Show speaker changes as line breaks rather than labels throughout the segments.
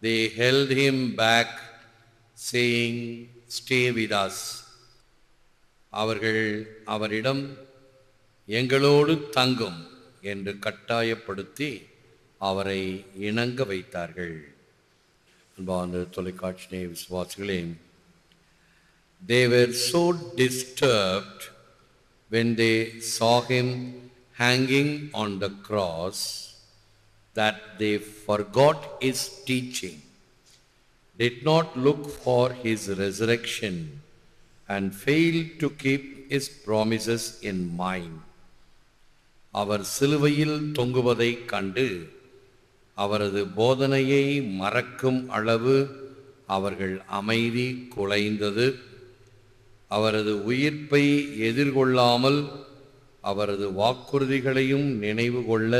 they held him back, saying, Stay with us. அவர்கள் அவரிடம் எங்களோடு தங்கும் என்று கட்டாயப்படுத்தி அவரை இணங்க வைத்தார்கள் அன்பான தொலைக்காட்சி விசுவாசிகளே they were so disturbed when they saw him hanging on the cross that they forgot his teaching, did not look for his resurrection, and failed to keep his promises in mind. அவர் சிலுவையில் தொங்குவதைக் கண்டு அவரது போதனையை மறக்கும் அளவு அவர்கள் அமைதி குலைந்தது அவரது உயிர்ப்பை எதிர்கொள்ளாமல் அவரது வாக்குறுதிகளையும் நினைவு கொள்ள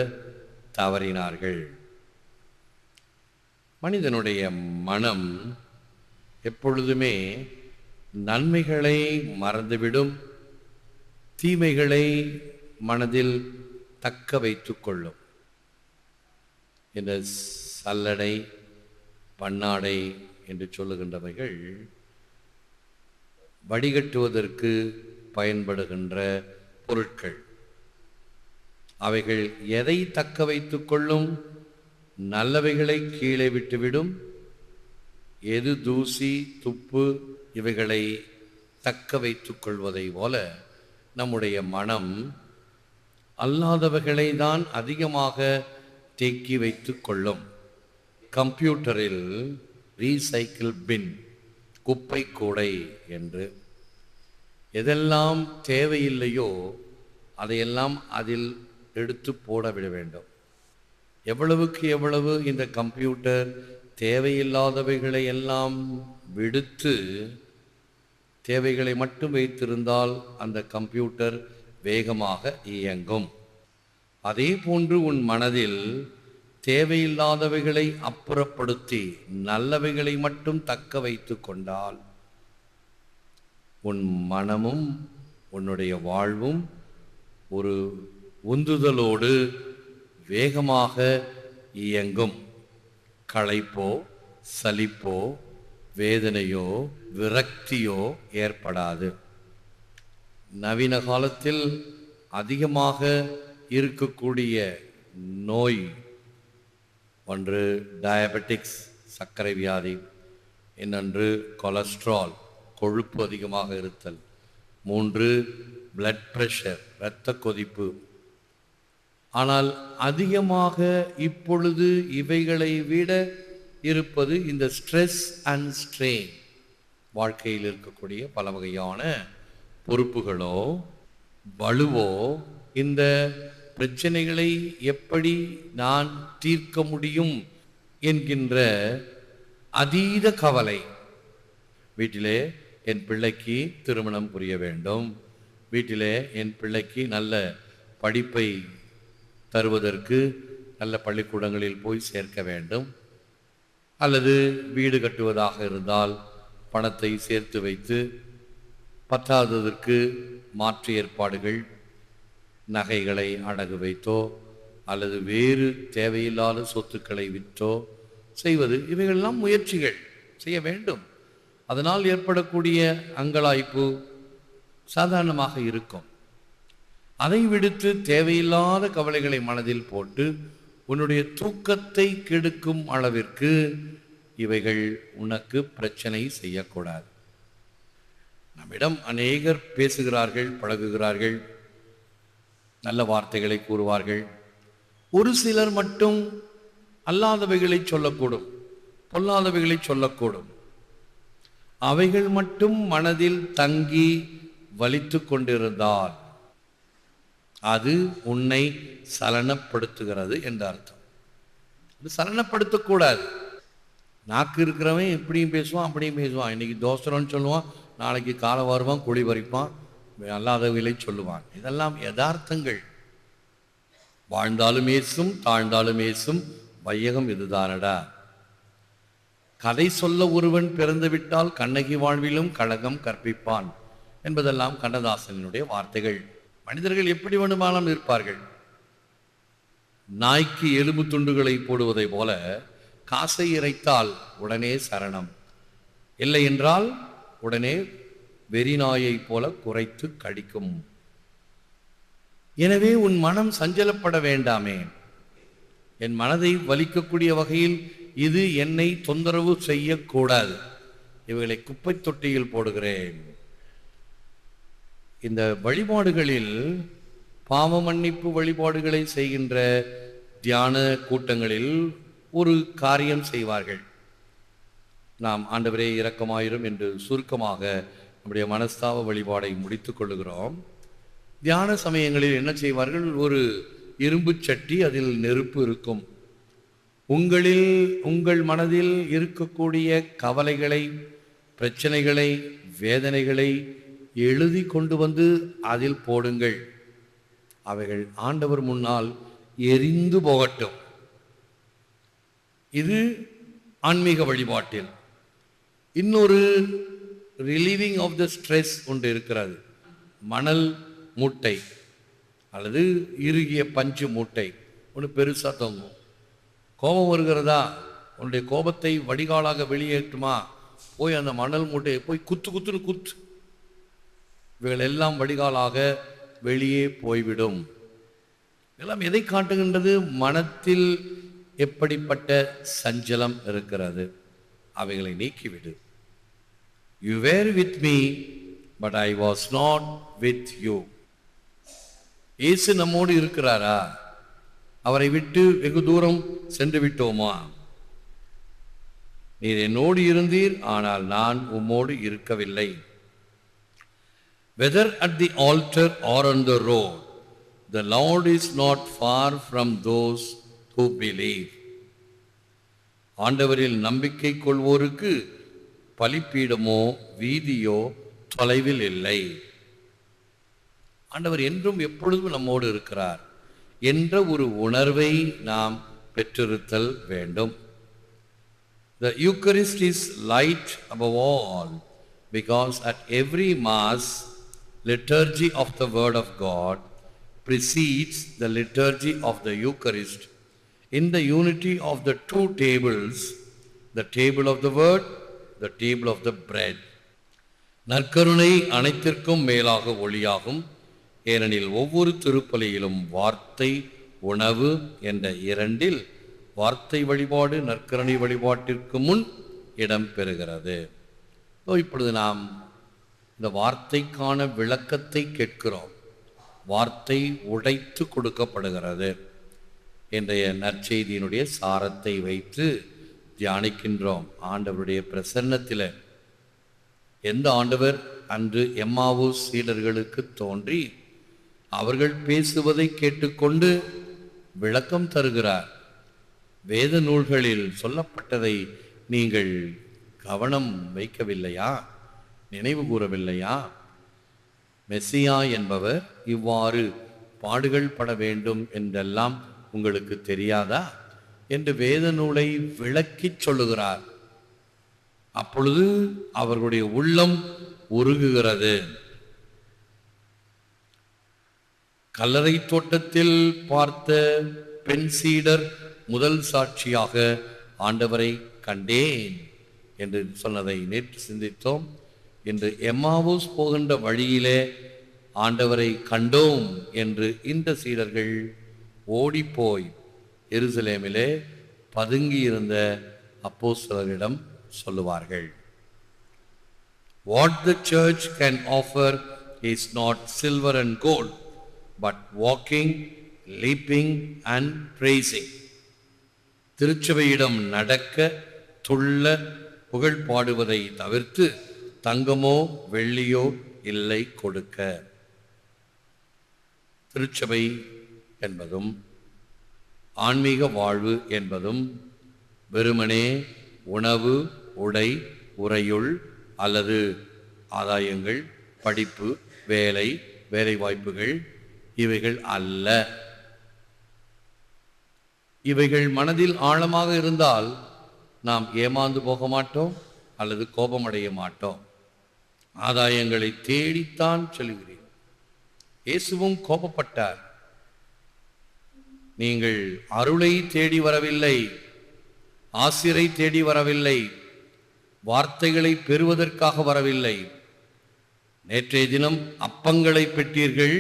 தவறினார்கள். மனிதனுடைய மனம் எப்பொழுதுமே நன்மைகளை மறந்துவிடும் தீமைகளை மனதில் தக்க வைத்து கொள்ளும். இந்த சல்லடை பண்ணாடை என்று சொல்லுகின்றவைகள் வடிகட்டுவதற்கு பயன்படுகின்ற பொருட்கள். அவைகள் எதை தக்க வைத்து கொள்ளும்? நல்லவைகளை கீழே விட்டுவிடும். எது தூசி துப்பு இவைகளை தக்க வைத்து கொள்வதை போல நம்முடைய மனம் அல்லாதவைகளை தான் அதிகமாக தேக்கி வைத்து கொள்ளும். கம்ப்யூட்டரில் ரீசைக்கிள் பின் குப்பை கூடை என்று. எதெல்லாம் தேவையில்லையோ அதையெல்லாம் அதில் எடுத்து போட விட வேண்டும். எவ்வளவுக்கு எவ்வளவு இந்த கம்ப்யூட்டர் தேவையில்லாதவைகளை எல்லாம் விடுத்து தேவைகளை மட்டும் வைத்திருந்தால் அந்த கம்ப்யூட்டர் வேகமாக இயங்கும். அதே போன்று உன் மனதில் தேவையில்லாதவைகளை அப்புறப்படுத்தி நல்லவைகளை மட்டும் தக்க வைத்து கொண்டால் உன் மனமும் உன்னுடைய வாழ்வும் ஒரு உந்துதலோடு வேகமாக இயங்கும். களைப்போ சலிப்போ வேதனையோ விரக்தியோ ஏற்படாது. நவீன காலத்தில் அதிகமாக இருக்கக்கூடிய நோய் ஒன்று டயபெட்டிக்ஸ் சர்க்கரை வியாதி இன்னொன்று கொலஸ்ட்ரால் கொழுப்பு அதிகமாக இருத்தல். மூன்று பிளட் ப்ரெஷர் இரத்த கொதிப்பு ஆனால் அதிகமாக இப்பொழுது இவைகளை விட இருப்பது இந்த ஸ்ட்ரெஸ் அண்ட் ஸ்ட்ரெயின். வாழ்க்கையில் இருக்கக்கூடிய பல வகையான பொறுப்புகளோ வலுவோ இந்த பிரச்சனைகளை எப்படி நான் தீர்க்க முடியும் என்கின்ற அதீத கவலை. வீட்டிலே என் பிள்ளைக்கு திருமணம் புரிய வேண்டும். வீட்டிலே என் பிள்ளைக்கு நல்ல படிப்பை தருவதற்கு நல்ல பள்ளிக்கூடங்களில் போய் சேர்க்க வேண்டும். அல்லது வீடு கட்டுவதாக இருந்தால் பணத்தை சேர்த்து வைத்து பற்றாததற்கு மாற்று ஏற்பாடுகள் நகைகளை அடகு வைத்தோ அல்லது வேறு தேவையில்லாத சொத்துக்களை விற்றோ செய்வது இவைகளெல்லாம் முயற்சிகள் செய்ய வேண்டும். அதனால் ஏற்படக்கூடிய அங்கலாய்ப்பு சாதாரணமாக இருக்கும். அதை விடுத்து தேவையில்லாத கவலைகளை மனதில் போட்டு உன்னுடைய தூக்கத்தை கெடுக்கும் அளவிற்கு இவைகள் உனக்கு பிரச்சனை செய்யக்கூடாது. நம்மிடம் அநேகர் பேசுகிறார்கள் பழகுகிறார்கள் நல்ல வார்த்தைகளை கூறுவார்கள். ஒரு சிலர் மட்டும் அல்லாதவைகளை சொல்லக்கூடும் பொல்லாதவைகளை சொல்லக்கூடும். அவைகள் மட்டும் மனதில் தங்கி வலித்து கொண்டிருந்தால் அது உன்னை சலனப்படுத்துகிறது என்ற அர்த்தம். சலனப்படுத்தக்கூடாது. நாக்கு இருக்கிறவன் இப்படியும் பேசுவான் அப்படியும் பேசுவான். இன்னைக்கு தோசரம்னு சொல்லுவான் நாளைக்கு காலை வருவான் குழி பறிப்பான் அல்லாதவைகளை சொல்லுவான். இதெல்லாம் யதார்த்தங்கள். வாழ்ந்தாலும் ஏசும் தாழ்ந்தாலும் ஏசும் வையகம் இதுதானடா. கதை சொல்ல ஒருவன் பிறந்து விட்டால் கண்ணகி வாழ்விலும் கழகம் கற்பிப்பான் என்பதெல்லாம் கண்ணதாசனினுடைய வார்த்தைகள். மனிதர்கள் எப்படி வேண்டுமானாலும் இருப்பார்கள் நாய்க்கு எலும்பு துண்டுகளை போடுவதை போல காசை இறைத்தால் உடனே சரணம். இல்லை என்றால் உடனே வெறிநாயைப் போல குறைத்து கடிக்கும். எனவே உன் மனம் சஞ்சலப்பட வேண்டாமே. என் மனதை வலிக்கக்கூடிய வகையில் இது என்னை தொந்தரவு செய்யக்கூடாது. இவைகளை குப்பை தொட்டியில் போடுகிறேன். இந்த வழிபாடுகளில் பாவ மன்னிப்பு வழிபாடுகளை செய்கின்ற தியான கூட்டங்களில் ஒரு காரியம் செய்வார்கள். நாம் ஆண்டவரே இரக்கமாயிரும் என்று சுருக்கமாக நம்முடைய மனஸ்தாவ வழிபாடை முடித்து கொள்ளுகிறோம். தியான சமயங்களில் என்ன செய்வார்கள்? ஒரு இரும்பு சட்டி அதில் நெருப்பு இருக்கும். உங்களில் உங்கள் மனதில் இருக்கக்கூடிய கவலைகளை பிரச்சனைகளை வேதனைகளை எழுதி கொண்டு வந்து அதில் போடுங்கள். அவைகள் ஆண்டவர் முன்னால் எரிந்து போகட்டும். இது ஆன்மீக வழிபாட்டில். இன்னொரு ரிலீவிங் ஆஃப் த ஸ்ட்ரெஸ் ஒன்று இருக்கிறது. மணல் மூட்டை அல்லது இறுகிய பஞ்சு மூட்டை. ஒன்று பெருசாக தொங்கும். கோபம் வருகிறதா? உன்னுடைய கோபத்தை வடிகாலாக வெளியேற்றுமா? போய் அந்த மணல் மூட்டையை போய் குத்து குத்துன்னு குத்து. இவைகள் எல்லாம் வடிகாலாக வெளியே போய்விடும். எல்லாம் எதை காட்டுகின்றது? மனத்தில் எப்படிப்பட்ட சஞ்சலம் இருக்கிறது? அவைகளை நீக்கிவிடு. You were with me but I was not with you இயேசு நம்மோடு இருக்கிறாரா? அவரை விட்டு வெகு தூரம் சென்று விட்டோமா? நீர் என்னோடு இருந்தீர் ஆனால் நான் உம்மோடு இருக்கவில்லை. Whether at the altar or on the road, the Lord is not far from those who believe. ஆண்டவரில் நம்பிக்கை கொள்வோருக்கு பலிப்பீடமோ வீதியோ தொலைவில் இல்லை ஆண்டவர் என்றும் எப்பொழுதும் நம்மோடு இருக்கிறார் என்ற ஒரு உணர்வை நாம் பெற்றிருத்தல் வேண்டும் The Eucharist is light above all because at every Mass, liturgy of the Word of God precedes the liturgy of the Eucharist in the unity of the two tables, the table of the Word, the table of the bread. நற்கருணை அனைத்திற்கும் மேலாக ஒளியாகும் ஏனெனில் ஒவ்வொரு திருப்பலியிலும் வார்த்தை உணவு என்ற இரண்டில் வார்த்தை வழிபாடு நற்கருணை வழிபாட்டிற்கு முன் இடம் பெறுகிறது இப்பொழுது நாம் இந்த வார்த்தைக்கான விளக்கத்தை கேட்கிறோம். வார்த்தை உடைத்து கொடுக்கப்படுகிறது. இன்றைய நற்செய்தியினுடைய சாரத்தை வைத்து தியானிக்கின்றோம். ஆண்டவருடைய பிரசன்னத்தில். எந்த ஆண்டவர் அன்று எம்மாவு சீடர்களுக்கு தோன்றி அவர்கள் பேசுவதை கேட்டுக்கொண்டு விளக்கம் தருகிறார். வேத நூல்களில் சொல்லப்பட்டதை நீங்கள் கவனம் வைக்கவில்லையா? நினைவு கூறவில்லையா? மெஸ்ஸியா என்பவர் இவ்வாறு பாடுகள் பட வேண்டும் என்றெல்லாம் உங்களுக்கு தெரியாதா? என்று வேத நூலை விளக்கிச் சொல்லுகிறார். அப்பொழுது அவர்களுடைய உள்ளம் உருகுகிறது. கல்லறை தோட்டத்தில் பார்த்த பெண் சீடர் முதல் சாட்சியாக ஆண்டவரை கண்டேன் என்று சொன்னதை நேற்று சிந்தித்தோம். என்று எம்மாவூஸ் போகின்ற வழியிலே ஆண்டவரை கண்டோம் என்று இந்த சீடர்கள் ஓடிப்போய் எருசலேமிலே பதுங்கியிருந்த அப்போஸ்தலரிடம் சொல்லுவார்கள். What the church can offer is not silver and gold but walking leaping and praising திருச்சபையிடம் நடக்க துள்ள புகழ் பாடுவதை தவிர்த்து தங்கமோ வெள்ளியோ இல்லை கொடுக்க. திருச்சபை என்பதும் ஆன்மீக வாழ்வு என்பதும் வெறுமனே உணவு உடை உறையுள் அல்லது ஆதாயங்கள் படிப்பு வேலை வேலைவாய்ப்புகள் இவைகள் அல்ல. இவைகள் மனதில் ஆழமாக இருந்தால் நாம் ஏமாந்து போக மாட்டோம் அல்லது கோபமடைய மாட்டோம். ஆதாயங்களை தேடித்தான் சொல்கிறேன் இயேசுவும் கோபப்பட்டார். நீங்கள் அருளை தேடி வரவில்லை ஆசிரை தேடி வரவில்லை வார்த்தைகளை பெறுவதற்காக வரவில்லை. நேற்றைய தினம் அப்பங்களை பெற்றீர்கள்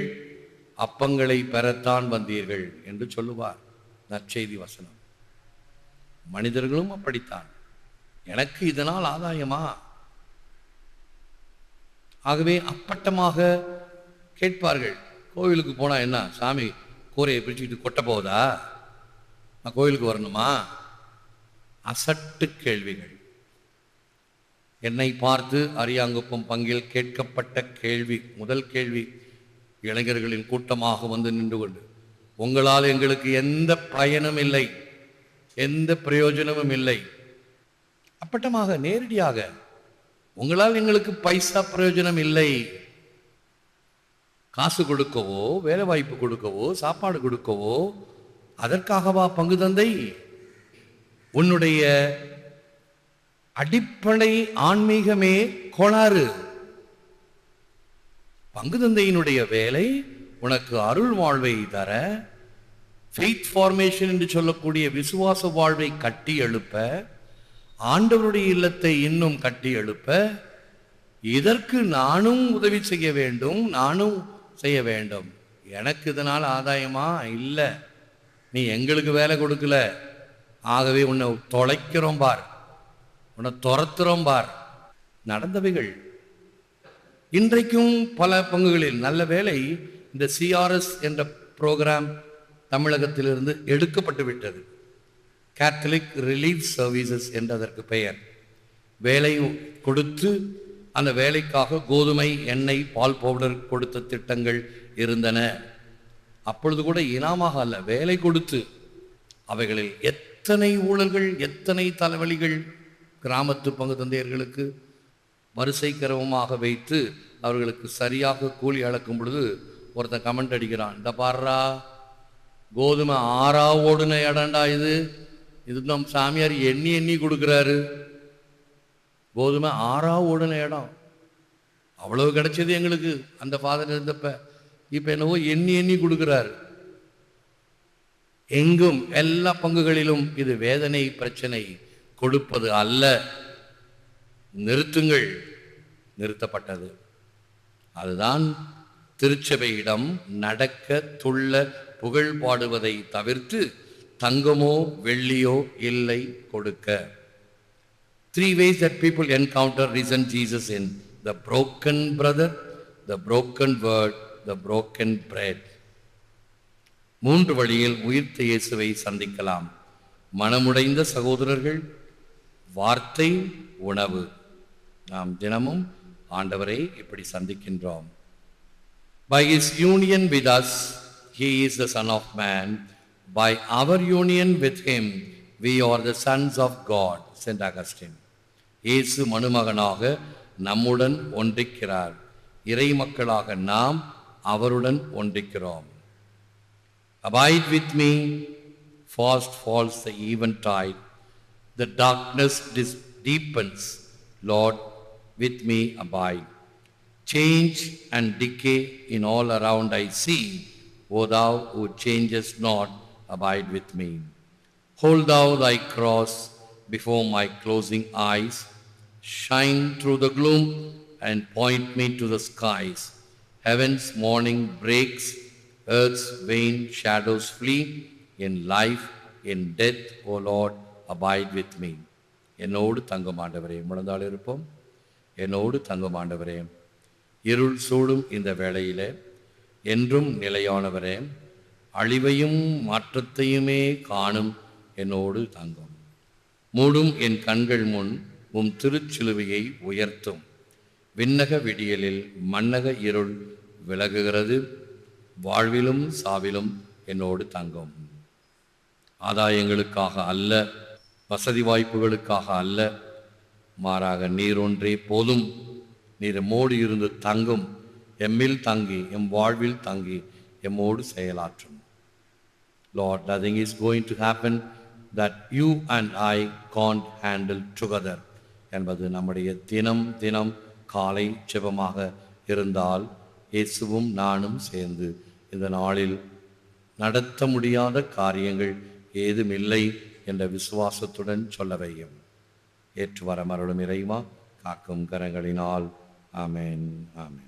அப்பங்களை பெறத்தான் வந்தீர்கள் என்று சொல்லுவார் நற்செய்தி வசனம். மனிதர்களும் அப்படித்தான். எனக்கு இதனால் ஆதாயமா? ஆகவே அப்பட்டமாக கேட்பார்கள் கோவிலுக்கு போனால் என்ன? சாமி கூரையை பிரிச்சுக்கிட்டு கொட்ட போகுதா? நான் கோவிலுக்கு வரணுமா? அசட்டு கேள்விகள். என்னை பார்த்து அரியாங்குப்பம் பங்கில் கேட்கப்பட்ட கேள்வி முதல் கேள்வி இளைஞர்களின் கூட்டமாக வந்து நின்று கொண்டு உங்களால் எங்களுக்கு எந்த பயனும் இல்லை எந்த பிரயோஜனமும் இல்லை. அப்பட்டமாக நேரடியாக உங்களால் எங்களுக்கு பைசா பிரயோஜனம் இல்லை. காசு கொடுக்கவோ வேலை வாய்ப்பு கொடுக்கவோ சாப்பாடு கொடுக்கவோ அதற்காகவா பங்கு தந்தை? உன்னுடைய அடிப்படை ஆன்மீகமே கோளாறு. பங்கு தந்தையினுடைய வேலை உனக்கு அருள் வாழ்வை தர ஃபெய்த் ஃபார்மேஷன் என்று சொல்லக்கூடிய விசுவாச வாழ்வை கட்டி எழுப்ப ஆண்டவருடைய இல்லத்தை இன்னும் கட்டி எழுப்ப இதற்கு நானும் உதவி செய்ய வேண்டும் நானும் செய்ய வேண்டும். எனக்கு இதனால் ஆதாயமா? இல்லை. நீ எங்களுக்கு வேலை கொடுக்கல. ஆகவே உன்னை தொலைக்கிறோம் பார். உன்னை துரத்துறோம் பார். நடந்தவைகள். இன்றைக்கும் பல பங்குகளில் நல்ல வேலை இந்த சிஆர்எஸ் என்ற ப்ரோக்ராம் தமிழகத்திலிருந்து எடுக்கப்பட்டு விட்டது. கேத்தலிக் ரிலீஃப் சர்வீசஸ் என்று அதற்கு பெயர். வேலை கொடுத்து அந்த வேலைக்காக கோதுமை எண்ணெய் பால் பவுடர் கொடுத்த திட்டங்கள் இருந்தன. அப்பொழுது கூட இனாமாக அல்ல வேலை கொடுத்து. அவைகளில் எத்தனை ஊழல்கள் எத்தனை தலைவலிகள் கிராமத்து பங்கு தந்தையர்களுக்கு வரிசை கிரமமாக வைத்து அவர்களுக்கு சரியாக கூலி அளக்கும் பொழுது ஒருத்தன் கமெண்ட் அடிக்கிறான் இந்த பாடுறா கோதுமை ஆறா ஓடுன இடண்டா இது. இது நம் சாமியார் எண்ணி எண்ணி கொடுக்குறாரு. கோதுமை ஆறா ஓடுன இடம். அவ்வளவு கிடைச்சது எங்களுக்கு. அந்த ஃபாதர் இருந்தப்ப இப்போ என்னவோ எண்ணி எண்ணி கொடுக்குறாரு. எங்கும் எல்லா பங்குகளிலும் இது வேதனை பிரச்சனை கொடுப்பது அல்ல. நிறுத்துங்கள். நிறுத்தப்பட்டது. அதுதான் திருச்சபையிடம் நடக்க துள்ள புகழ் பாடுவதை தவிர்த்து தங்கமோ வெள்ளியோ இல்லை கொடுக்க three ways that people encounter risen Jesus in the broken brother the broken word the broken bread மூன்று வழியில் உயிர்த்த இயேசுவை சந்திக்கலாம் மனமுடைந்த சகோதரர்கள் வார்த்தை உணவு நாம் தினமும் ஆண்டவரை இப்படி சந்திக்கின்றோம் by his union with us he is the son of man by our union with him, we are the sons of God, St. Augustine. இயேசு மனுமகனாக நம்முடன் ஒன்றிக்கிறார் இறை மக்களாக நாம் அவருடன் ஒன்றிக்கிறோம் abide with me fast falls the eventide the darkness dish deepens Lord with me abide change and decay in all around I see O thou changes not abide with me. Hold thou thy cross before my closing eyes, shine through the gloom and point me to the skies. Heaven's morning breaks, earth's vain shadows flee. In life, in death, O Lord, abide with me. என்னோடு தங்கும் ஆண்டவரே முழந்தாள் இருப்போம் என்னோடு தங்கும் இருள் சூடும் இந்த வேளையிலே என்றும் நிலையானவரே அழிவையும் மாற்றத்தையுமே காணும் என்னோடு தங்கும். மூடும் என் கண்கள் முன் உம் திருச்சிலுவையை உயர்த்தும். விண்ணக விடியலில் மன்னக இருள் விலகுகிறது. வாழ்விலும் சாவிலும் என்னோடு தங்கும். ஆதாயங்களுக்காக அல்ல வசதி வாய்ப்புகளுக்காக அல்ல. மாறாக நீர் ஒன்றே போதும். நீர் எம்மோடு இருந்து தங்கும். எம்மில் தங்கி எம் வாழ்வில் தங்கி எம்மோடு செயலாற்றும். Lord, nothing is going to happen that you and I can't handle together. என்பது நம்முடைய தினம் தினம் காலை ஜெபமாக இருந்தால் இயேசுவும் நானும் சேர்ந்து இந்த நாளில் நடத்த முடியாத காரியங்கள் ஏதுமில்லை என்ற விசுவாசத்துடன் சொல்ல வையும். ஏற்று வர மருளும் இறைவா காக்கும் கரங்களினால். ஆமேன் ஆமேன்.